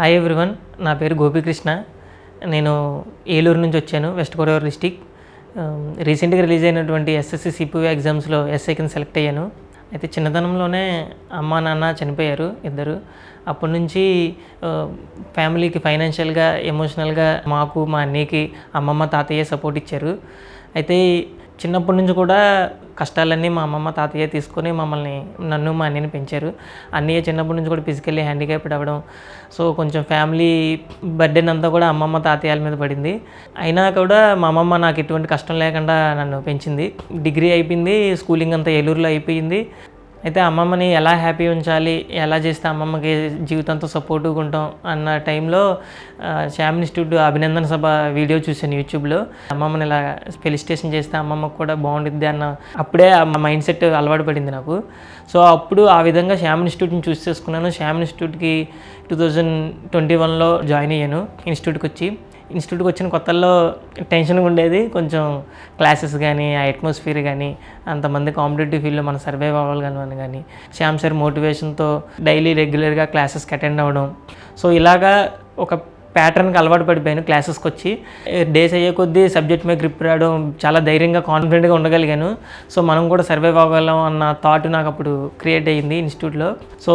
Hi everyone నా పేరు గోపీకృష్ణ. నేను ఏలూరు నుంచి వచ్చాను వెస్ట్ గోదావరి డిస్టిక్ రీసెంట్గా రిలీజ్ అయినటువంటి ఎస్ఎస్సి సిపిఓ ఎగ్జామ్స్లో ఎస్ఐ కింద సెలెక్ట్ అయ్యాను. అయితే చిన్నతనంలోనే అమ్మ నాన్న చనిపోయారు ఇద్దరు. అప్పటి నుంచి ఫ్యామిలీకి ఫైనాన్షియల్గా ఎమోషనల్గా మాకు మా అన్నయ్యకి అమ్మమ్మ తాతయ్య సపోర్ట్ ఇచ్చారు. అయితే చిన్నప్పటి నుంచి కూడా కష్టాలన్నీ మా అమ్మమ్మ తాతయ్య తీసుకొని మమ్మల్ని నన్ను మా అన్నయ్యని పెంచారు. అన్నయ్య చిన్నప్పటి నుంచి కూడా ఫిజికల్లీ హ్యాండిక్యాప్డ్ అవ్వడం సో కొంచెం ఫ్యామిలీ బర్డెన్ అంతా కూడా అమ్మమ్మ తాతయ్యల మీద పడింది. అయినా కూడా మా అమ్మమ్మ నాకు ఎటువంటి కష్టం లేకుండా నన్ను పెంచింది. డిగ్రీ అయిపోయింది స్కూలింగ్ అంతా ఏలూరులో అయిపోయింది. అయితే అమ్మమ్మని ఎలా హ్యాపీ ఉంచాలి ఎలా చేస్తే అమ్మమ్మకి జీవితంతో సపోర్టుగా ఉంటాం అన్న టైంలో శ్యామ్ ఇన్స్టిట్యూట్ అభినందన సభ వీడియో చూశాను యూట్యూబ్లో. అమ్మమ్మని ఇలా ఫెలిస్టేషన్ చేస్తే అమ్మమ్మకి కూడా బాగుంటుంది అన్న అప్పుడే ఆ మైండ్ సెట్ అలవాటు పడింది నాకు. సో అప్పుడు ఆ విధంగా శ్యామ్ ఇన్స్టిట్యూట్ని చూస్ చేసుకున్నాను శ్యామ్ ఇన్స్టిట్యూట్కి టూ థౌజండ్ ట్వంటీ వన్లో జాయిన్ అయ్యాను. ఇన్స్టిట్యూట్కి వచ్చి ఇన్స్టిట్యూట్కి వచ్చిన కొత్తల్లో టెన్షన్గా ఉండేది. కొంచెం క్లాసెస్ కానీ ఆ అట్మాస్ఫియర్ కానీ అంతమంది కాంపిటేటివ్ ఫీల్డ్లో మనం సర్వైవ్ అవ్వాలి కానీ కానీ శ్యామ్ సార్ మోటివేషన్తో డైలీ రెగ్యులర్గా క్లాసెస్కి అటెండ్ అవ్వడం. సో ఇలాగా ఒక ప్యాటర్న్కి అలవాటు పడిపోయాను క్లాసెస్కి వచ్చి డేస్ అయ్యే కొద్దీ సబ్జెక్ట్ మీద గ్రిప్ రావడం చాలా ధైర్యంగా కాన్ఫిడెంట్గా ఉండగలిగాను. సో మనం కూడా సర్వైవ్ అవ్వగలం అన్న థాట్ నాకు అప్పుడు క్రియేట్ అయ్యింది ఇన్స్టిట్యూట్లో. సో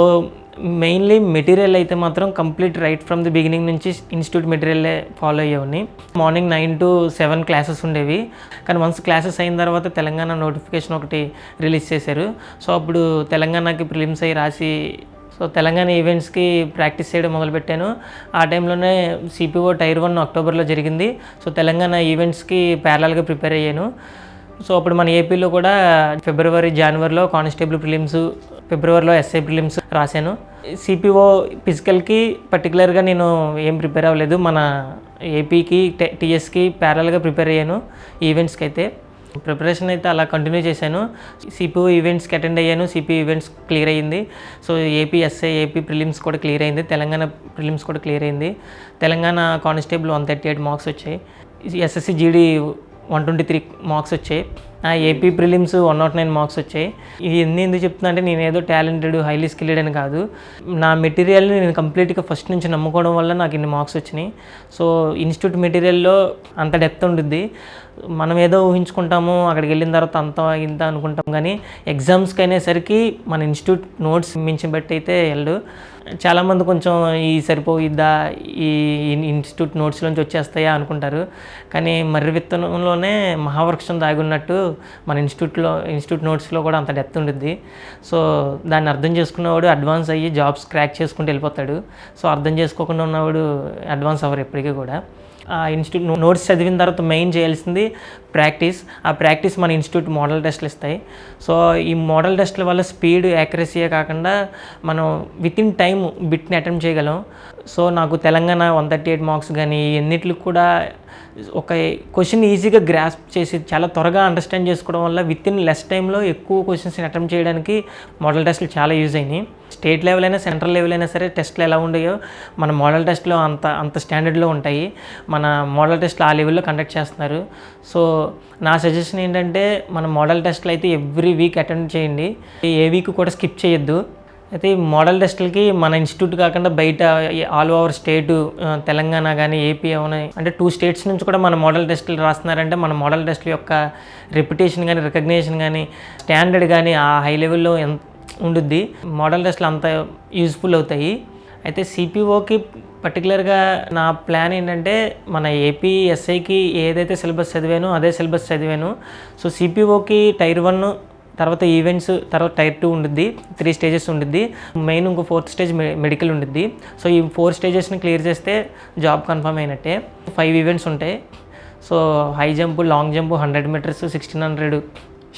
మెయిన్లీ మెటీరియల్ అయితే మాత్రం complete right from the beginning నుంచి ఇన్స్టిట్యూట్ మెటీరియలే follow అయ్యేవాడిని morning nine to seven classes ఉండేవి. కానీ వన్స్ క్లాసెస్ అయిన తర్వాత తెలంగాణ నోటిఫికేషన్ ఒకటి రిలీజ్ చేశారు. సో అప్పుడు తెలంగాణకి ప్రిలిమ్స్ అయ్యి రాసి సో తెలంగాణ ఈవెంట్స్కి ప్రాక్టీస్ చేయడం మొదలుపెట్టాను. ఆ టైంలోనే సిపిఓ టైర్ వన్ అక్టోబర్లో జరిగింది. సో తెలంగాణ ఈవెంట్స్కి ప్యారలల్గా ప్రిపేర్ అయ్యాను. సో అప్పుడు మన ఏపీలో కూడా ఫిబ్రవరి జనవరిలో కానిస్టేబుల్ ప్రిలిమ్స్ ఫిబ్రవరిలో ఎస్ఐ ప్రిలిమ్స్ రాశాను. సిపిఓ ఫిజికల్కి పర్టికులర్గా నేను ఏం ప్రిపేర్ అవ్వలేదు. మన ఏపీకి టీఎస్కి ప్యారల్గా ప్రిపేర్ అయ్యాను ఈవెంట్స్కి అయితే ప్రిపరేషన్ అయితే అలా కంటిన్యూ చేశాను. సిపిఓ ఈవెంట్స్కి అటెండ్ అయ్యాను. సిపిఓ ఈవెంట్స్ క్లియర్ అయ్యింది so AP SI AP prelims కూడా క్లియర్ అయింది. తెలంగాణ ప్రిలిమ్స్ కూడా క్లియర్ అయింది. Telangana constable one thirty eight marks వచ్చాయి. SSC GD one twenty three marks వచ్చాయి. AP prelims one not nine marks వచ్చాయి. ఇవన్నీ ఎందుకు చెప్తున్నా అంటే నేను ఏదో టాలెంటెడ్ హైలీ స్కిల్డ్ అని కాదు. నా మెటీరియల్ని నేను కంప్లీట్గా ఫస్ట్ నుంచి నమ్ముకోవడం వల్ల నాకు ఇన్ని మార్క్స్ వచ్చినాయి. సో ఇన్స్టిట్యూట్ మెటీరియల్లో అంత డెప్త్ ఉంటుంది మనం ఏదో ఊహించుకుంటాము అక్కడికి వెళ్ళిన తర్వాత అంత ఇంత అనుకుంటాం కానీ ఎగ్జామ్స్కి అయినేసరికి మన ఇన్స్టిట్యూట్ నోట్స్ మించి బట్టి అయితే వెళ్ళు చాలామంది కొంచెం ఈ సరిపోయిద్దా ఈ ఇన్స్టిట్యూట్ నోట్స్ నుంచి వచ్చేస్తాయా అనుకుంటారు. కానీ మర్రి విత్తనంలోనే మహావృక్షం దాగున్నట్టు మన ఇన్స్టిట్యూట్లో ఇన్స్టిట్యూట్ నోట్స్లో కూడా అంత డెప్త్ ఉంటుంది సో దాన్ని అర్థం చేసుకున్నవాడు అడ్వాన్స్ అయ్యి జాబ్స్ క్రాక్ చేసుకుంటూ వెళ్ళిపోతాడు. సో అర్థం చేసుకోకుండా ఉన్నవాడు అడ్వాన్స్ అవ్వరు ఎప్పటికీ కూడా. ఆ ఇన్స్టిట్యూట్ నోట్స్ చదివిన తర్వాత మెయిన్ చేయాల్సింది ప్రాక్టీస్. ఆ ప్రాక్టీస్ మన ఇన్స్టిట్యూట్ మోడల్ టెస్ట్లు ఇస్తాయి. సో ఈ మోడల్ టెస్ట్ల వల్ల స్పీడ్ యాక్యురసీయే కాకుండా మనం విత్ ఇన్ టైం బిట్ని అటెంప్ట్ చేయగలం. సో నాకు Telangana one thirty eight marks కానీ ఎన్నిటికి కూడా ఒక క్వశ్చన్ ఈజీగా గ్రాస్ప్ చేసి చాలా త్వరగా అండర్స్టాండ్ చేసుకోవడం వల్ల విత్ ఇన్ లెస్ టైంలో ఎక్కువ క్వశ్చన్స్ని అటెంప్ట్ చేయడానికి మోడల్ టెస్ట్లు చాలా యూజ్ అయినాయి. స్టేట్ లెవెల్ అయినా సెంట్రల్ లెవెల్ అయినా సరే టెస్ట్లు ఎలా ఉండయో మన మోడల్ టెస్ట్లో అంత అంత స్టాండర్డ్లో ఉంటాయి. మన మోడల్ టెస్ట్లు ఆ లెవెల్లో కండక్ట్ చేస్తున్నారు. సో నా సజెషన్ ఏంటంటే మన మోడల్ టెస్ట్లు అయితే ఎవ్రీ వీక్ అటెండ్ చేయండి. ఏ వీక్ కూడా స్కిప్ చేయొద్దు. అయితే మోడల్ టెస్టులకి మన ఇన్స్టిట్యూట్ కాకుండా బయట ఆల్ ఓవర్ స్టేట్ తెలంగాణ కానీ ఏపీ అవునా అంటే టూ స్టేట్స్ నుంచి కూడా మన మోడల్ టెస్టులు రాస్తున్నారంటే మన మోడల్ టెస్టుల యొక్క రెప్యుటేషన్ కానీ రికగ్నేషన్ కానీ స్టాండర్డ్ కానీ ఆ హై లెవెల్లో ఎంత ఉండుద్ది. మోడల్ టెస్ట్లు అంత యూజ్ఫుల్ అవుతాయి. అయితే సిపిఓకి పర్టికులర్గా నా ప్లాన్ ఏంటంటే మన ఏపీ ఎస్ఐకి ఏదైతే సిలబస్ చదివానో అదే సిలబస్ చదివాను. సో సిపిఓకి టైర్ వన్ తర్వాత ఈవెంట్స్ తర్వాత టైర్ టూ ఉండిద్ది త్రీ స్టేజెస్ ఉండిద్ది. మెయిన్ ఇంకో ఫోర్త్ స్టేజ్ మెడికల్ ఉండిద్ది. సో ఈ ఫోర్ స్టేజెస్ని క్లియర్ చేస్తే జాబ్ కన్ఫర్మ్ అయినట్టే. ఫైవ్ ఈవెంట్స్ ఉంటాయి. So high jump long jump hundred metres sixteen hundred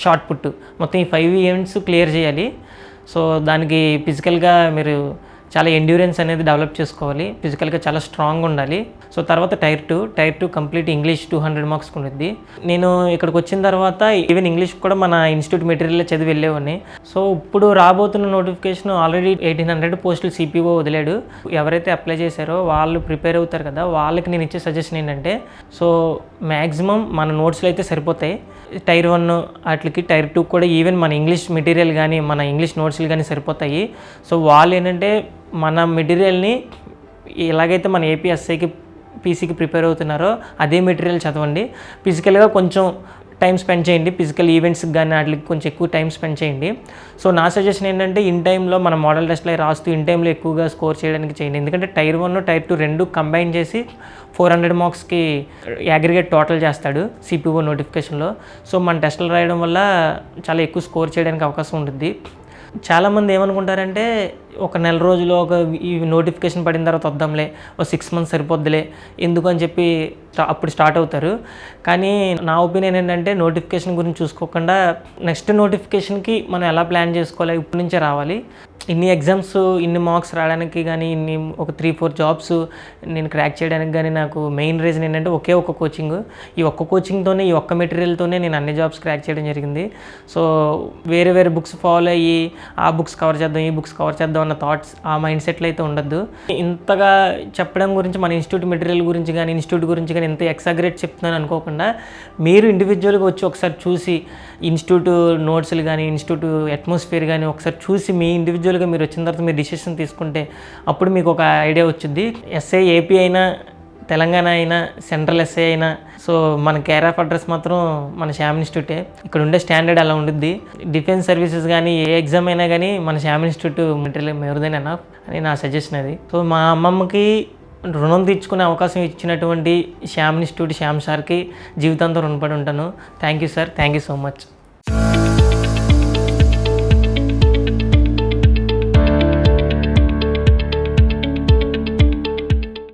shot put మొత్తం ఈ ఫైవ్ ఈవెంట్స్ క్లియర్ చేయాలి. సో దానికి ఫిజికల్గా మీరు చాలా ఎండ్యూరెన్స్ అనేది డెవలప్ చేసుకోవాలి. ఫిజికల్గా చాలా స్ట్రాంగ్ ఉండాలి. సో తర్వాత tier two tier two complete English two hundred marks ఉంటుంది నేను ఇక్కడికి వచ్చిన తర్వాత ఈవెన్ ఇంగ్లీష్ కూడా మన ఇన్స్టిట్యూట్ మెటీరియల్ చదివి వెళ్ళేవాడిని. సో ఇప్పుడు రాబోతున్న నోటిఫికేషన్ ఆల్రెడీ ఎయిటీన్ హండ్రెడ్ పోస్టులు సిపిఓ వదిలాడు. ఎవరైతే అప్లై చేశారో వాళ్ళు ప్రిపేర్ అవుతారు కదా వాళ్ళకి నేను ఇచ్చే సజెషన్ ఏంటంటే సో మ్యాక్సిమం మన నోట్స్లు అయితే సరిపోతాయి. టైర్ వన్ వాటికి టైర్ టూ కూడా ఈవెన్ మన ఇంగ్లీష్ మెటీరియల్ కానీ మన ఇంగ్లీష్ నోట్స్లు కానీ సరిపోతాయి. సో వాళ్ళు ఏంటంటే మన మెటీరియల్ని ఎలాగైతే మన ఏపీఎస్ఐకి పీసీకి ప్రిపేర్ అవుతున్నారో అదే మెటీరియల్ చదవండి. ఫిజికల్గా కొంచెం టైం స్పెండ్ చేయండి. ఫిజికల్ ఈవెంట్స్కి కానీ వాటికి కొంచెం ఎక్కువ టైం స్పెండ్ చేయండి. సో నా సజెషన్ ఏంటంటే ఇన్ టైంలో మన మోడల్ టెస్ట్లో రాస్తూ ఇన్ టైంలో ఎక్కువగా స్కోర్ చేయడానికి చేయండి. ఎందుకంటే టైర్ వన్ టైర్ టూ రెండు కంబైన్ చేసి ఫోర్ హండ్రెడ్ మార్క్స్కి అగ్రిగేట్ టోటల్ చేస్తాడు సిపిఓ నోటిఫికేషన్లో. సో మన టెస్టులు రాయడం వల్ల చాలా ఎక్కువ స్కోర్ చేయడానికి అవకాశం ఉంటుంది. చాలామంది ఏమనుకుంటారంటే ఒక నెల రోజులు ఒక ఈ నోటిఫికేషన్ పడిన తర్వాత వద్దాంలే ఒక సిక్స్ మంత్స్ సరిపోద్దులే ఎందుకు అని చెప్పి అప్పుడు స్టార్ట్ అవుతారు. కానీ నా ఒపీనియన్ ఏంటంటే నోటిఫికేషన్ గురించి చూసుకోకుండా నెక్స్ట్ నోటిఫికేషన్కి మనం ఎలా ప్లాన్ చేసుకోవాలి ఇప్పటి నుంచే రావాలి. ఇన్ని ఎగ్జామ్స్ ఇన్ని మార్క్స్ రావడానికి కానీ ఇన్ని ఒక త్రీ ఫోర్ జాబ్స్ నేను క్రాక్ చేయడానికి కానీ నాకు మెయిన్ రీజన్ ఏంటంటే ఒకే ఒక్క కోచింగ్ ఈ ఒక్క కోచింగ్తోనే ఈ ఒక్క మెటీరియల్తోనే నేను అన్ని జాబ్స్ క్రాక్ చేయడం జరిగింది. సో వేరే వేరే బుక్స్ ఫాలో అయ్యి ఆ బుక్స్ కవర్ చేద్దాం ఈ బుక్స్ కవర్ చేద్దాం అన్న థాట్స్ ఆ మైండ్ సెట్లో అయితే ఉండద్దు. ఇంతగా చెప్పడం గురించి మన ఇన్స్టిట్యూట్ మెటీరియల్ గురించి కానీ ఇన్స్టిట్యూట్ గురించి కానీ ఎంత ఎక్సాగ్రేట్ చెప్తున్నాను అనుకోకుండా మీరు ఇండివిజువల్గా వచ్చి ఒకసారి చూసి ఇన్స్టిట్యూట్ నోట్స్లు కానీ ఇన్స్టిట్యూట్ అట్మాస్ఫియర్ కానీ ఒకసారి చూసి మీ ఇండివిజువల్గా మీరు వచ్చిన తర్వాత మీరు డిసిషన్ తీసుకుంటే అప్పుడు మీకు ఒక ఐడియా వచ్చింది ఎస్ఐ ఏపీ అయినా తెలంగాణ అయినా సెంట్రల్ ఎస్ఏ అయినా సో మన కేర్ ఆఫ్ అడ్రస్ మాత్రం మన శ్యామ్ ఇన్స్టిట్యూటే. ఇక్కడ ఉండే స్టాండర్డ్ అలా ఉండుద్ది. డిఫెన్స్ సర్వీసెస్ కానీ ఏ ఎగ్జామ్ అయినా కానీ మన శ్యామ్ ఇన్స్టిట్యూట్ మెటీరియల్ మెరుదైన ఎనఫ్ అని నా సజెషన్ అది. సో మా అమ్మమ్మకి రుణం తీర్చుకునే అవకాశం ఇచ్చినటువంటి శ్యామ్ ఇన్స్టిట్యూట్ శ్యామ్ సార్కి జీవితాంతం రుణపడి ఉంటాను. Thank you sir thank you so much